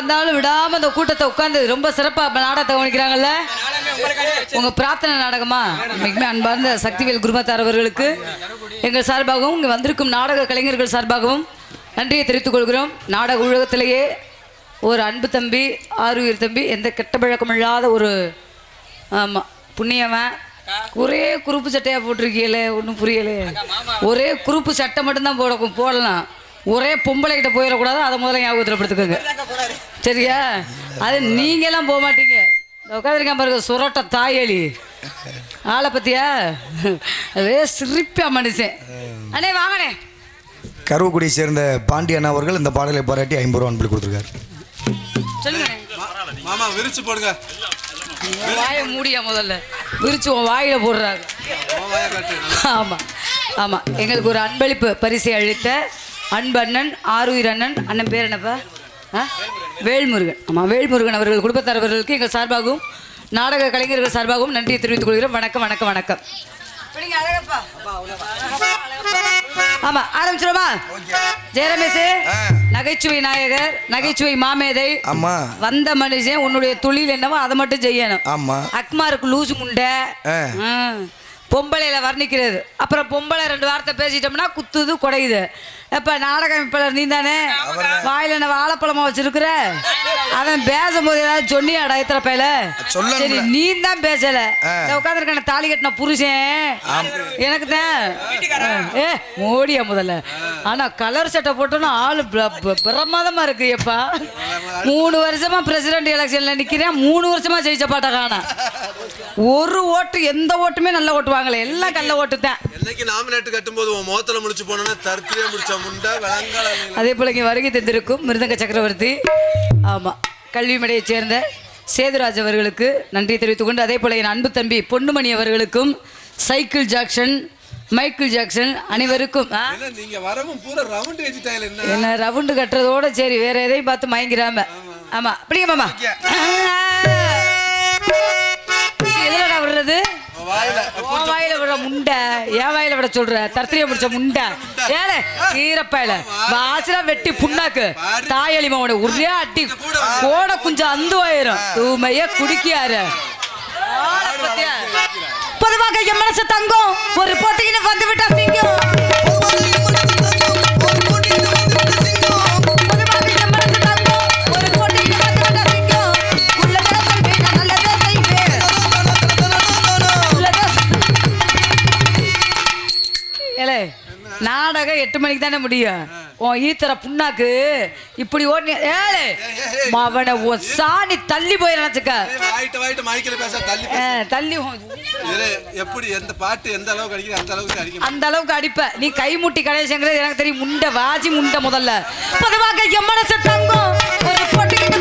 இருந்தாலும் விடாமல் அந்த விடாம கூட்டத்தை உட்காந்து ரொம்ப சிறப்பா நாடகத்தை கவனிக்கிறாங்கல்ல? உங்க பிரார்த்தனை நாடகமா? மிகவும் அன்பார்ந்த சக்திவேல் குருமத்தார் அவர்களுக்கு எங்கள் சார்பாகவும் இங்கே வந்திருக்கும் நாடக கலைஞர்கள் சார்பாகவும் நன்றியை தெரிவித்துக் கொள்கிறோம். நாடக உலகத்திலேயே ஒரு அன்பு தம்பி ஆறுயிர் தம்பி எந்த கெட்ட பழக்கம் இல்லாத ஒரு ஆமாம் புண்ணியவன். ஒரே குறுப்பு சட்டையாக போட்டிருக்கீங்களே ஒன்றும் புரியலையே. ஒரே குறுப்பு சட்டை மட்டும்தான் போட போடலாம். ஒரே பொம்பளை கிட்ட போயிடக்கூடாது அதை முதல்ல ஞாபகத்தில் படுத்துக்கோங்க சரியா? அது நீங்கெல்லாம் போக மாட்டீங்க. உட்காந்துருக்கான் பாருங்க சுரட்ட தாயலி. ஆளை பத்தியா? அதே சிரிப்பா மனுஷன். அண்ணே வாங்கண்ணே. கருவக்குடியை சேர்ந்த பாண்டி அண்ணா அவர்கள் இந்த பாடலை பாராட்டி ஐம்பது ரூபா அன்பளி கொடுத்துருக்காரு. சொல்லுங்கண்ணே. மாமா விரிச்சு போடுங்க. வாயை மூடியா முதல்ல. விரிச்சு உன் வாயில போடுறாங்க காட்டு. ஆமாம் ஆமாம் எங்களுக்கு ஒரு அன்பளிப்பு பரிசை அளித்த அன்பு அண்ணன் ஆருயிர் அண்ணன் அண்ணன் பேர் என்னப்பா? ஆ? வேல்முருகன். ஆமாம் வேல்முருகன் அவர்கள் குடும்பத்தரவர்களுக்கு எங்கள் சார்பாகவும் நாடக கலைஞர்கள் சார்பாகவும் நன்றியை தெரிவித்துக் கொள்கிறோம். வணக்கம் வணக்கம் வணக்கம். ஆமா ஆரம்பிச்சிருமா ஜெயரமேஷ் நகைச்சுவை நாயகர் நகைச்சுவை மாமேதை ஆமா. வந்த மனுஷன் உன்னுடைய தொழில் என்னவோ அதை மட்டும் செய்யணும். ஆமா. அக்மாருக்கு லூசு முண்டை. பொம்பளையில வர்ணிக்கிறது. அப்புறம் பொம்பளை ரெண்டு வார்த்தை பேசிட்டோம்னா குத்துது குடையுது. எப்ப நாடகம் இப்ப நீ தானே வாயில என்ன வாழைப்பழமா வச்சிருக்கிற? அவன் பேசும்போது ஏதாவது சொன்னியாடா இத்தனை பையில. சரி நீ தான் பேசல உட்காந்துருக்க தாலி கட்டின புருஷன்? எனக்கு தான். ஏ மோடியா முதல்ல. ஆனா கலர் சட்டை போட்டோன்னா ஆளு பிர- பிர- பிரமாதமா இருக்கிறியப்பா மூணு வருஷமா பிரசிடென்ட் எலெக்ஷன்ல நிக்கிறேன். மூணு வருஷமா ஜெயிச்ச பாட்டை காணா ஒரு ஓட்டு எந்த ஓட்டுமே நல்ல ஓட்டு வாங்கல. எல்லாம் கள்ள ஓட்டு தான். என்னைக்கு நாமினேட் கட்டும்போது உன் முகத்துல முடிச்சு போனோன்னா தருத்திலே முடிச்ச முண்டை விளங்கால அதே போல இங்கே வருகை தந்திருக்கும் மிருதங்க சக்கரவர்த்தி. ஆமாம் கல்விமடையைச் சேர்ந்த சேதுராஜ் அவர்களுக்கு நன்றி தெரிவித்துக் கொண்டு அதே போல என் அன்பு தம்பி பொன்னுமணி அவர்களுக்கும் சைக்கிள் ஜாக்சன் மைக்கேல் ஜாக்சன் அனைவருக்கும்? என்ன ரவுண்ட் கட்டுறதோட சரி வேற எதையும் பார்த்து மயங்கிறாம. ஆமா. அப்படியே மாமா. எதுலடா விடுறது? வாயில விட முண்டை என் வாயில விட சொல்ற தர்த்திரிய முடிச்ச முண்டை. ஏலே ஈரப்பையில. வாசலா வெட்டி புண்ணாக்கு. தாயலி மாவன ஒரே அட்டி கோட குஞ்சம் அந்து தூமைய குடிக்கியாரு. பொதுவாக என் மனசு தங்கம். ஒரு போட்டின்னு வந்து விட்டா சிங்கம். நாடகம் எட்டு மணிக்கு தானே முடியும்? உன் ஈத்தர புண்ணாக்கு. இப்படி ஓடி ஏலே அவனை உன் சாணி தள்ளி போய் நினைச்சுக்க. வாயிட்ட வாயிட்ட மைக்கில் பேச தள்ளி எப்படி எந்த பாட்டு எந்த அளவுக்கு அடிக்குது அந்த அளவுக்கு அடிக்க அந்த அளவுக்கு அடிப்ப. நீ கை முட்டி கணேசங்கிறது எனக்கு தெரியும் முண்டை வாஜி முண்டை முதல்ல. பொதுவாக என் மனசு தங்கம். ஒரு பொட்டிக்கிட்டு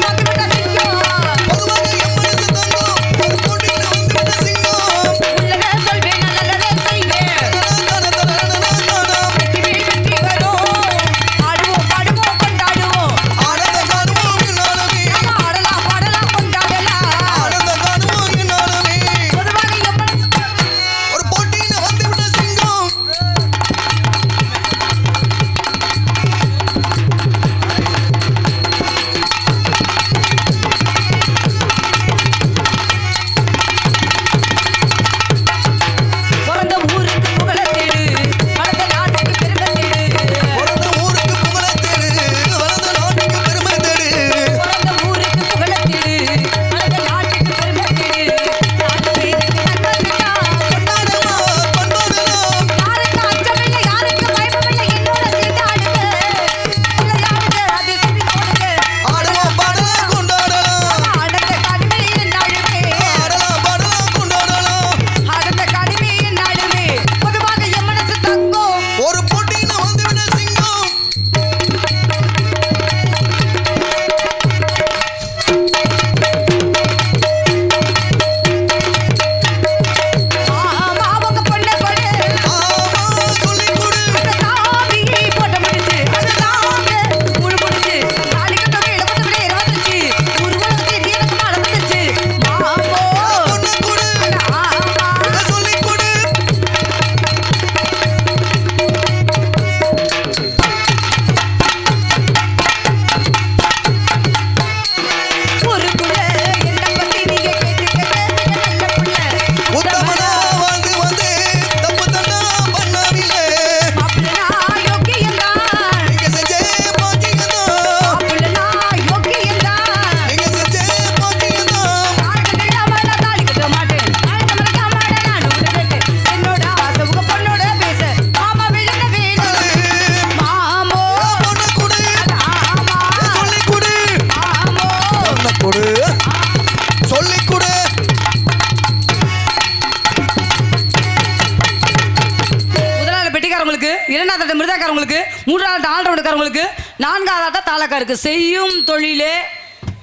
ஆல்ரவுண்டுக்காரங்களுக்கு நான்காவது ஆட்டம் தாளக்காருக்கு. செய்யும் தொழிலே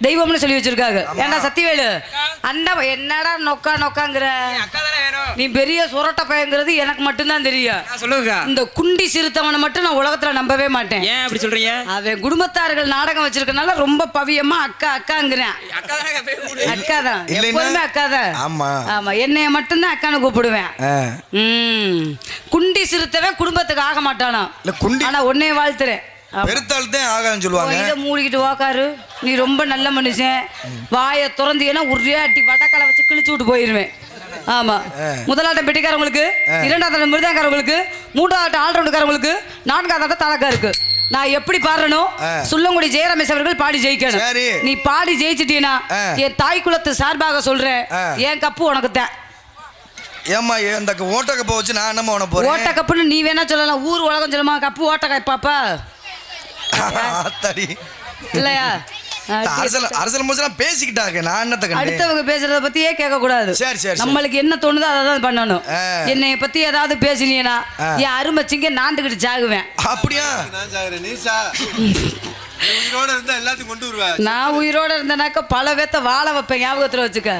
தெய்வம்னு சொல்லி வச்சிருக்காங்க. ஏன்டா சத்திவேலு அந்த என்னடா நொக்கா நொக்காங்கிற? நீ பெரிய சுரட்ட பயங்கிறது எனக்கு மட்டும்தான் தெரியும். நான் சொல்லுங்கக்கா இந்த குண்டி சிறுத்தவனை மட்டும் நான் உலகத்துல நம்பவே மாட்டேன். ஏன் அப்படி சொல்றீங்க? அவன் குடும்பத்தார்கள் நாடகம் வச்சிருக்கனால ரொம்ப பவியமா அக்கா அக்காங்கிறேன். அக்கா தானே எப்போதுமே அக்கா தான் ஆமா. ஆமா என்னைய மட்டும்தான் அக்கான்னு கூப்பிடுவேன். குண்டி சிறுத்தவன் குடும்பத்துக்கு ஆக மாட்டானா ஆனா உன்னைய வாழ்த்துறேன். பெருத்தாள் தான் ஆகான்னு சொல்லுவாங்க. இதை மூடிக்கிட்டு வாக்காரு நீ ரொம்ப நல்ல மனுஷன். வாயை திறந்தீங்கன்னா ஒரே அட்டி வடக்கலை வச்சு கிழிச்சு விட்டு போயிருவேன். ஆமா. முதலாட்டம் பெட்டிக்காரங்களுக்கு இரண்டாவது ஆட்டம் மிருதாக்காரங்களுக்கு மூன்றாவது ஆல்ரவுண்டுக்காரங்களுக்கு நான்காவது ஆட்டம் தாளக்காருக்கு நான் எப்படி பாடுறனோ சுள்ளங்குடி ஜெயரமேஷ் அவர்கள் பாடி ஜெயிக்கணும். நீ பாடி ஜெயிச்சிட்டீனா. என் தாய் குலத்து சார்பாக சொல்றேன். என் கப்பு உனக்கு தான். ஏம்மா ஏ- இந்த ஓட்ட கப்பை வச்சு நான் என்னம்மா உன போறேன்? ஓட்ட கப்புன்னு நீ வேணா சொல்லலாம். ஊர் உலகம் சொல்லுமா? கப்பு ஓட்ட கப்பாப்பா ஆத்தாடி. இல்லையா? இந்த அரசல் அரசல் மோசலாம் பேசிக்கிட்டாங்க. நான் என்னத்த அடுத்தவங்க பேசுறத பத்தியே கேட்க கூடாது சரி, சரி, சரி. நம்மளுக்கு என்ன தோணுதோ அதை தான் பண்ணணும். என்னைய பத்தி ஏதாவது பேசினீனா. என் அருமைச்சிங்க நாண்டுகிட்டு சாகுவேன் அப்படியா? நான் உயிரோட இருந்தா எல்லாத்தையும் கொண்டு வருவ. நான் உயிரோட இருந்தேனாக்க பல பேத்த வாழ வைப்பேன் ஞாபகத்துல வச்சுக்க.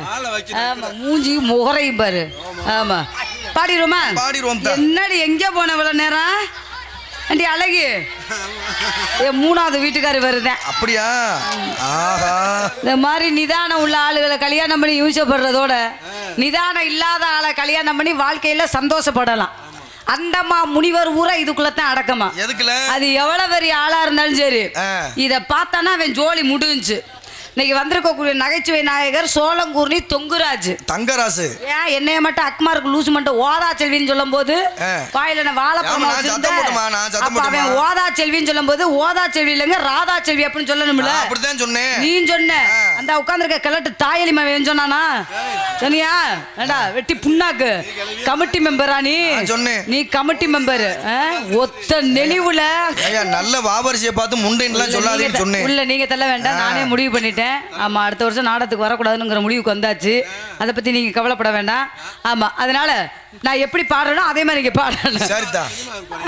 ஆமா மூஞ்சியும் முகரையும் பாரு. ஆமா. பாடிடுவோம்? தான். என்னடி எங்க போன இவ்வளவு நேரம்? அண்டி அழகி? என் மூணாவது வீட்டுக்காரி வருதேன் அப்படியா? ஆஹா. இந்த மாதிரி நிதானம் உள்ள ஆளுகளை கல்யாணம் பண்ணி யூசப்படுறதோட நிதானம் இல்லாத ஆளை கல்யாணம் பண்ணி வாழ்க்கையில சந்தோஷப்படலாம். அந்தம்மா முனிவர் ஊரா இதுக்குள்ளத்தான் அடக்கமா. எதுக்குல? அது எவ்வளவு பெரிய ஆளா இருந்தாலும் சரி. இத பார்த்தானா அவன் ஜோலி முடிஞ்சுச்சு. இன்னைக்கு வந்திருக்கக்கூடிய நகைச்சுவை நாயகர் சோளங்கூர்னி தொங்குராஜ். தங்கராசு. ஏன் என்னைய மட்டும் அக்மாருக்கு லூசு மட்டும் ஓதா செல்வின்னு சொல்லும் போது. வாயில வாழைப்பழம் அவன். ஓதா செல்வின்னு சொல்லும் போது ஓதா செல்வி இல்லைங்க ராதா செல்வி அப்படின்னு சொல்லணும்ல. நான் அப்படித்தான் சொன்னேன். நீ சொன்ன. அந்த உட்கார்ந்திருக்க கிழட்டு தாயலி மவன் சொன்னானா? சொன்னியா ஏண்டா வெட்டி புண்ணாக்கு. கமிட்டி மெம்பரா நீ? சொன்னேன். நீ கமிட்டி மெம்பர். ஒத்த நெளிவுல. நல்ல வாபரிசியை பார்த்து முண்டைன்லாம் சொல்லாதேன்னு சொன்னேன். உள்ள நீங்க தள்ள வேண்டாம். நானே முடிவு பண்ணிட்டேன். ஆமா அடுத்த வருஷம் நாடகத்துக்கு வரக்கூடாதுங்கிற முடிவுக்கு வந்தாச்சு. அதை பத்தி நீங்க கவலைப்பட வேண்டாம். ஆமா அதனால நான் எப்படி பாடுறேனோ அதே மாதிரி நீங்க பாடணும் சரிதான்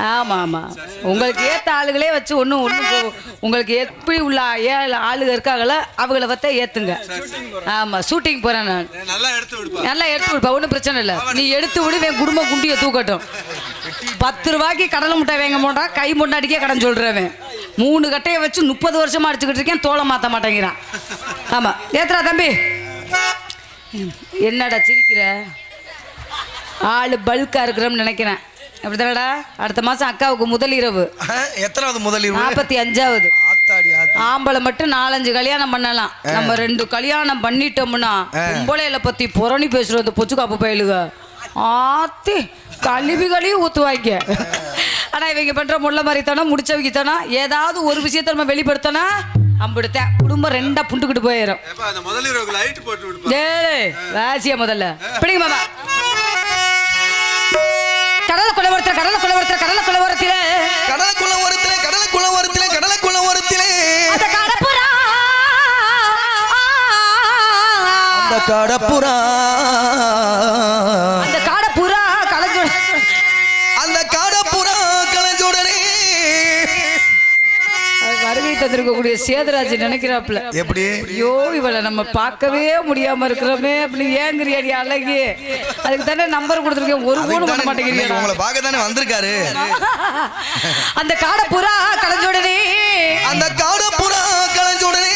ஆமா ஆமா. உங்களுக்கு ஏத்த ஆளுகளே வச்சு ஒன்றும் ஒன்றும் உங்களுக்கு எப்படி உள்ள ஏழு ஆளுங்க இருக்காங்களோ அவங்கள பத்த ஏத்துங்க. ஆமா ஷூட்டிங் போறேன் நான். நல்லா எடுத்து விடுப்பா. நல்லா எடுத்து விடுப்பா ஒன்றும் பிரச்சனை இல்லை. நீ எடுத்து விடு என் குடும்ப குண்டியை தூக்கட்டும். பத்து ரூபாய்க்கு கடலை முட்டை வாங்க மாட்டா கை முன்னாடிக்கே கடன் சொல்றவன் மூணு கட்டையை வச்சு முப்பது வருஷமா அடிச்சுக்கிட்டு இருக்கேன் தோலை மாற்ற மாட்டேங்கிறான். ஆமா. ஏத்துறா தம்பி. என்னடா சிரிக்கிற? ஆளு பல்கா இருக்கிறோம்னு நினைக்கிறேன். அப்படிதானடா அடுத்த மாசம் அக்காவுக்கு முதல் இரவு. எத்தனாவது முதல் இரவு? நாற்பத்தி அஞ்சாவது. ஆம்பளை மட்டும் நாலஞ்சு கல்யாணம் பண்ணலாம். நம்ம ரெண்டு கல்யாணம் பண்ணிட்டோம்னா பொம்பளையில பத்தி புரணி பேசுறது பொச்சுக்காப்பு பயலுக. ஆத்தி கழுவி கழுவி ஊத்துவாங்க ஆனா இவங்க பண்ற முள்ள மாதிரி தானே முடிச்சவங்க தானே ஏதாவது ஒரு விஷயத்த நம்ம வெளிப்படுத்தினா அம்பிடுத்தேன். குடும்பம் ரெண்டா புண்டுக்கிட்டு போயிடும் ஏப்பா அந்த முதல் இரவுக்கு லைட் போட்டு விடுப்பா. ஏய் வாசியா முதல்ல. பிடிங்க மாமா. கடலை கொலை ஒருத்தர் கடலை கொலை ஒருத்தர் கடலை கொலை ஒருத்தில. கடலுக்குள்ள ஒருத்திலே கடலுக்குள்ள ஒருத்திலே கடலுக்குள்ள ஒருத்திலே. அந்த கடப்புறா. அந்த கடப்புறா. அந்த காடப்புறா கலைஞ்சு அந்த கடப்புறா. வருகை தந்திருக்கக்கூடிய சேதராஜ் நினைக்கிறாப்புல எப்படி? ஐயோ இவளை நம்ம பார்க்கவே முடியாம இருக்கிறோமே அப்படின்னு ஏங்குறியாடி அழகி? அதுக்கு தானே நம்பர் கொடுத்துருக்கேன். ஒரு ஃபோன் பண்ண மாட்டேங்கிறீங்க. உங்களை பார்க்க தானே வந்திருக்காரு. அந்த காடப்புறா கலைஞ்சோடனே அந்த கடப்புறா கலைஞ்சுடனே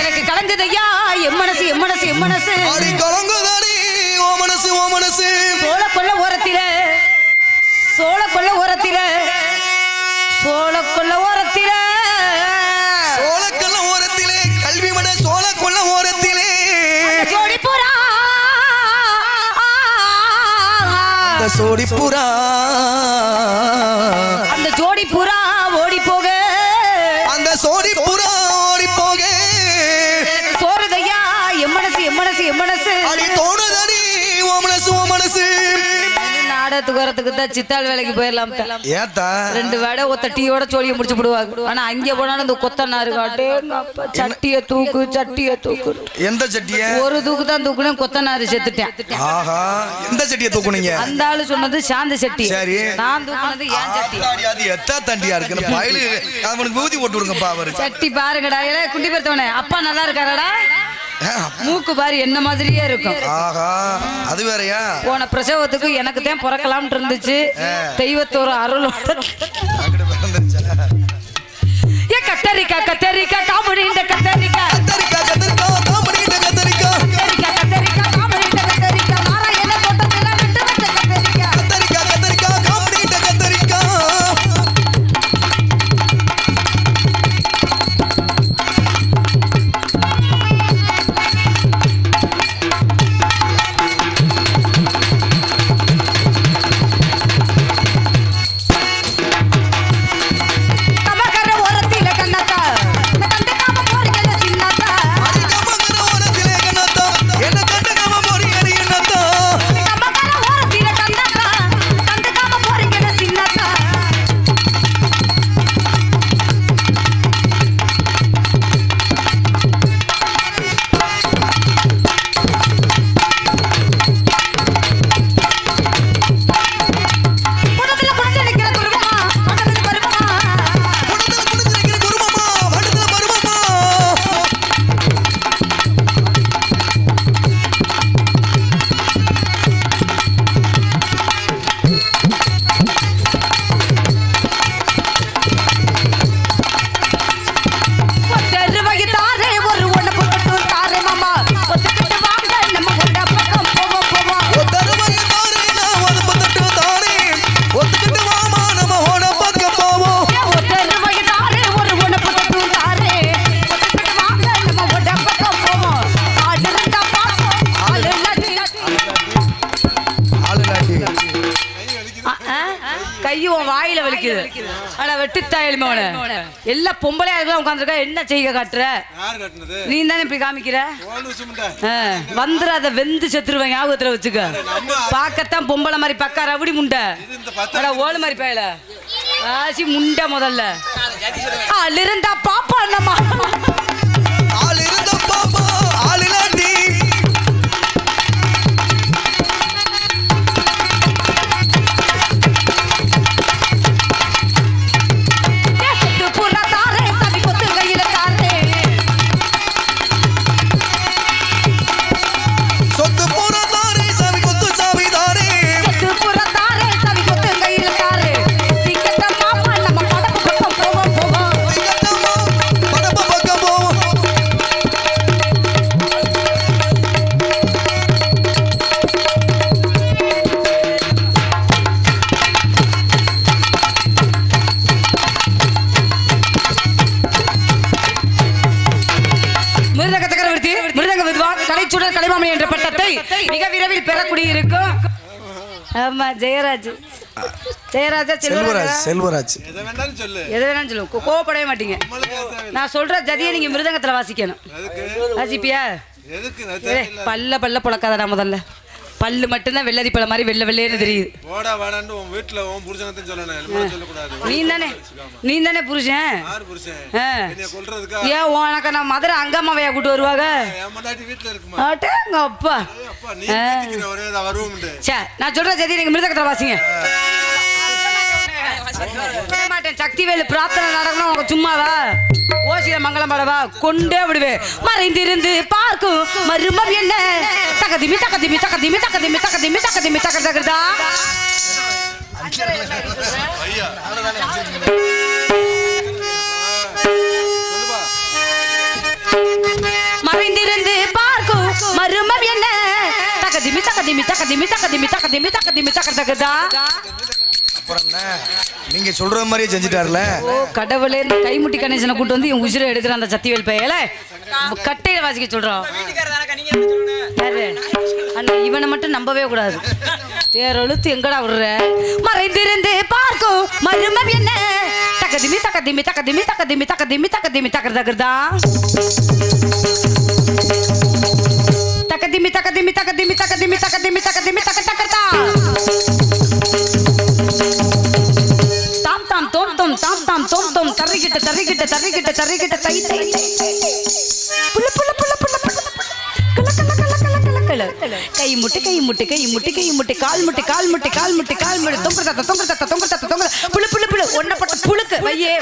எனக்கு கலைஞ்சதையா எம் மனசு எம் மனசு எம் மனசு. அடி கலங்குதானே ஓ மனசு ஓ மனசு. சோழ கொல்ல ஓரத்தில சோழ கொல்ல ஓரத்தில சோழ கொல்ல ஓரத்தில அந்த நாடகத்துக்கு வரத்துக்கு தான் சித்தாள் வேலைக்கு போயிடலாம் ஏத்தா? ரெண்டு வேடை ஒத்த டீயோட சோழியை முடிச்சு போடுவாங்க ஆனா அங்கே போனாலும் இந்த கொத்தனாரு காட்டே சட்டிய தூக்கு சட்டிய தூக்கு. எந்த சட்டிய? ஒரு தூக்கு தான் தூக்குனேன் கொத்தனாரு செத்துட்டேன். ஆஹா எந்த சட்டியை தூக்குனீங்க? அந்த ஆளு சொன்னது சாந்த சட்டி. சரி. நான் தூக்குனது ஏன் சட்டி? அது எத்தா தண்டியா இருக்கு? அவனுக்கு ஊதி போட்டு விடுங்கப்பா அவரு. சட்டி பாருங்கடா குண்டி பெருத்தவனே. அப்பா நல்லா இருக்காரடா? மூக்கு பாரு என்ன மாதிரியே இருக்கும். ஆஹா அது வேறயா? போன பிரசவத்துக்கு எனக்கு தான் பிறக்கலாம்னு இருந்துச்சு. தெய்வத்தோட அருளோட பிறந்துருச்சா? ஏ கத்தரிக்கா கத்தரிக்கா எல்லா பொம்பளையா இருக்கலாம் உட்காந்துருக்கா என்ன செய்ய காட்டுற? யார் கட்டினது? நீ தானே இப்படி காமிக்கிற வந்துடாத வெந்து செத்துருவேன் ஞாபகத்துல வச்சுக்க. பார்க்கத்தான் பொம்பளை மாதிரி பக்கா ரவுடி முண்டை. ஓடு மாதிரி பயல. ஆசி முண்டை முதல்ல. ஆள் இருந்தா பாப்பா நம்ம ஜெயராஜ். ஜெயராஜா செல்வராஜ் செல்வராஜா. எதை வேண்டாலும் சொல்லு. எதை வேணாலும் சொல்லுங்க கோ- கோவப்படவே மாட்டீங்க. நான் சொல்ற ஜதியை நீங்க மிருதங்கத்துல வாசிக்கணும். வாசிப்பியா? பல்ல பல்ல புழக்காதடா முதல்ல. பல்லு மட்டும்தான் வெள்ளரி பழம் மாதிரி வெள்ளை வெள்ளையன்னு தெரியுது. போடா வாடான்னு உன் வீட்டுல உன் புருஷனத்தையும் சொல்லணும். எல்லாரும் சொல்லக்கூடாது. நீ தானே நீ தானே புருஷன்? ஏன் உனக்கு நான் மதுரை அங்கம்மாவையா கூட்டு வருவாங்க? அப்பா. நான் சொல்ற ஜதி நீங்க மிருதகத்துல வாசிங்க. விட மாட்டேன். சக்திவேலு பிரார்த்தனை நடக்கணும். உனக்கு சும்மாவா? ஓசில மங்களம் பாடவா கொண்டே விடுவேன் மறைந்திருந்து பார்க்கும் மருமம் என்ன? தகதிமி தகதிமி தகதிமி தகதிமி தகதிமி தகதிமி தக தகதா மறைந்திருந்து பார்க்கும் மருமம் என்ன? தகதிமி தகதிமி தகதிமி தகதிமி தகதிமி தகதிமி தக தகதா அப்புறம் என்ன நீங்க சொல்ற மாதிரியே செஞ்சுட்டாருல ஓ கடவுளே இந்த கைமுட்டி கணேசனை கூட்டு வந்து என் உசிரை எடுக்கிற அந்த சத்திவேல் பையல கட்டையில வாசிக்க யாரு அண்ணா இவனை மட்டும் நம்பவே கூடாது தேரொழுத்து எங்கடா விடுற மறைந்திருந்து பார்க்கும் மருமம் என்ன தக்கதிமி தக்கதிமி தக்கதிமி தக்கதிமி தக்கதிமி தக்கதிமி தக்கர் தக்கர்தா தக்கதிமி தக்கதிமி தக்கதிமி தக்கதிமி தக்கதிமி தக்கதிமி தக்க தக்கர்தா தாத்தாம் தறிக்கிட்ட தறிக்கிட்ட தறிக்கிட்ட தை தை தை. தை தை. புள்ள புள்ள புள்ள புள்ள கை முட்டு கை முட்டு கை முட்டு கை முட்டு கால் முட்டு கால் முட்டு கால் முட்டு கால் முட்டு. தொங்குற தத்த தொங்குற தத்த தொங்குற. தத்த தொங்குற புழு புழு புழு ஒன்னப்பட்ட புழுக்கு. வையே.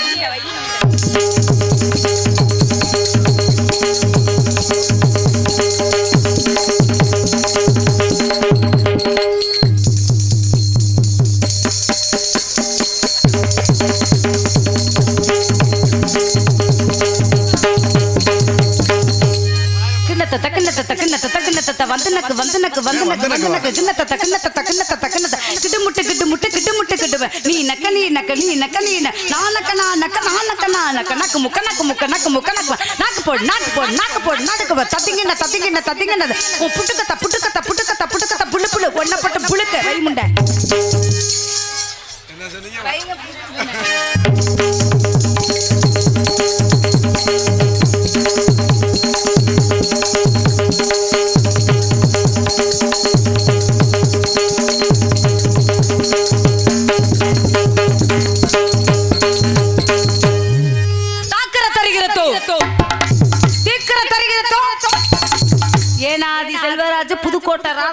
வந்தனக்கு வந்தனக்கு வந்தனக்கு வந்தனக்கு கிண்ணத்த தக்கிண்ணத்த தக்கிண்ணத்த தக்கிண்ணத்த கிட்டு முட்டு கிட்டு முட்டு கிட்டு முட்டு கிட்டுவ நீ நக்க நீ நக்க நீ நக்க நீ நான் நக்க நான் நக்க நான் நக்க நான் நக்க. நக்கு முக்க நக்கு முக்க நக்கு முக்க நக்கு நாக்கு போடு நாக்கு போடு நாக்கு போடு நாக்கு போடு. தத்திங்கிண்ண தத்திங்கிண்ண தத்திங்கிண்ணது உன் புட்டுக்கத்த புட்டுக்கத்த புட்டுக்கத்த புட்டுக்கத்த புள்ளு புள்ளு ஒன்னப்பட்ட புழுக்க. வைமுண்டை என்ன சொன்னீங்க?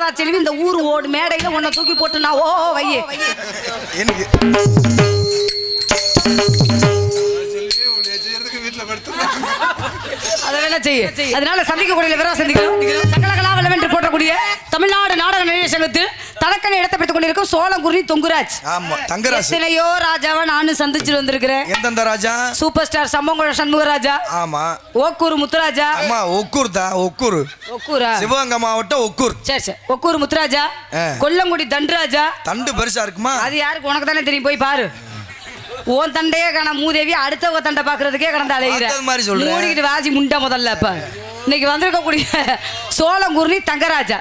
ராதா செல்வி இந்த ஊர் ஓடு மேடையில உன்னை தூக்கி போட்டு நான் ஓ வையே. அதை வேணா செய்ய. அதனால சந்திக்கக்கூடிய விவரம் சந்திக்கிறோம் சகலகலா வென்று போட்டக்கூடிய தமிழ்நாடு நாடக நிலைய சங்கத்தில் தனக்கனை இடத்தை பெற்றுக் கொண்டிருக்கும் சோழங்குருணி தொங்குராஜ். ஆமா தங்கராசு. எத்தனையோ ராஜாவை நானும் சந்திச்சுட்டு வந்திருக்கிறேன். எந்தெந்த ராஜா? சூப்பர் ஸ்டார் சம்பங்குழ சண்முகராஜா ஆமா. ஓக்கூர் முத்துராஜா. அம்மா ஒக்கூர் தான் ஒக்கூர் ஒக்கூரா சிவகங்கை மாவட்டம் ஒக்கூர் சரி சரி. ஒக்கூர் முத்துராஜா. கொல்லங்குடி தண்டுராஜா. தண்டு பெருசா இருக்குமா? அது யாருக்கு? உனக்கு தானே தெரியும். போய் பாரு. உன் தண்டையே காண மூதேவி அடுத்தவங்க தண்டை பாக்குறதுக்கே கடந்து அலைகிற மாதிரி சொல்றேன். மூடிக்கிட்டு வாசி முண்டை முதல்ல இப்ப இன்னைக்கு வந்திருக்கக்கூடிய சோழங்குருணி தங்கராஜா.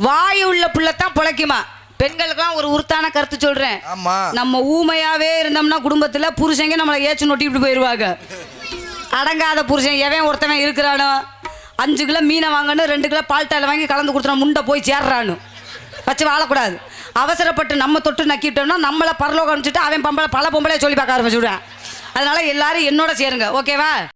வாய் உள்ள புள்ளத்தான் பிழைக்குமா? பெண்களுக்கெல்லாம் ஒரு உருத்தான கருத்து சொல்றேன். ஆமா. நம்ம ஊமையாவே இருந்தோம்னா குடும்பத்துல புருஷங்க நம்மளை ஏச்சு நொட்டிட்டு போயிருவாங்க. அடங்காத புருஷன் எவன் ஒருத்தவன் இருக்கிறானோ? அஞ்சு கிலோ மீனை வாங்கணும் ரெண்டு கிலோ பால்டாயில் வாங்கி கலந்து கொடுத்துனா முண்டை போய் சேர்றானு. வச்சு வாழக்கூடாது. அவசரப்பட்டு நம்ம தொட்டு நக்கிட்டோம்னா நம்மளை பரலோகம் அனுப்பிச்சிட்டு அவன் பொம்பளை பல பொம்பளைய சொல்லி பார்க்க ஆரம்பிச்சுடுவேன். அதனால எல்லாரும் என்னோட சேருங்க. ஓகேவா?